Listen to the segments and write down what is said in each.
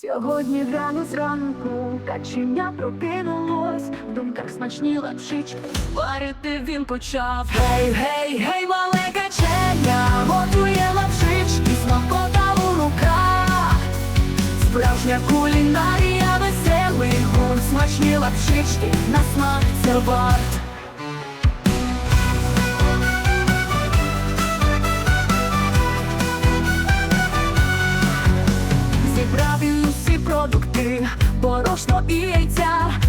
Сьогодні рано зранку каченя прокинулось, в думках смачні лапшички, варити він почав. Гей, гей, гей, мале каченя, готує лапшички, смакота у руках. Справжня кулінарія, веселий гурт, смачні лапшички, на смак це варт. Борошно і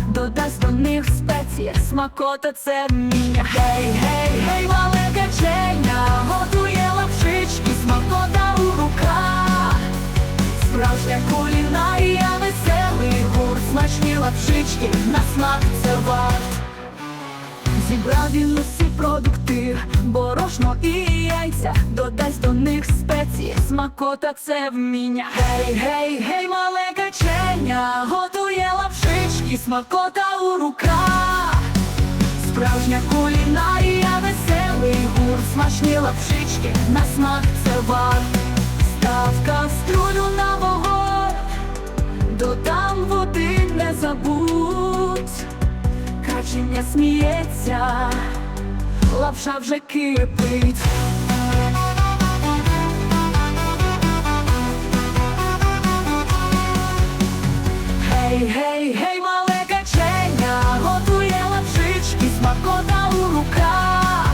додасть до них спеції, смакота це вміння. Гей, гей, гей, мале каченя, готує лапшички, смакота у руках. Справжня кулінарія, веселий гурт, смачні лапшички, на смак це варт. Зібрав він усі продукти, борошно і яйця, додасть до них спеції, смакота це вміння. Гей, гей, гей, смакота у руках. Справжня кулінарія, веселий гурт, смачні лапшички, на смак це варт. Став каструлю на вогонь, додам води, не забудь. Каченя сміється, лапша вже кипить. Гей, гей, гей, лапшички, у руках.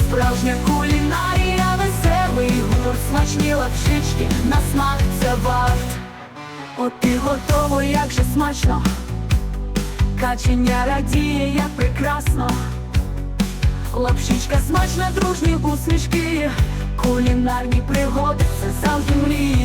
Справжня кулінарія, веселий гурт, смачні лапшички, на смак це варт. От і готово, як же смачно. Каченя радіє, як прекрасно. Лапшичка смачна, дружні усмішки, кулінарні пригоди, це завжди мрії.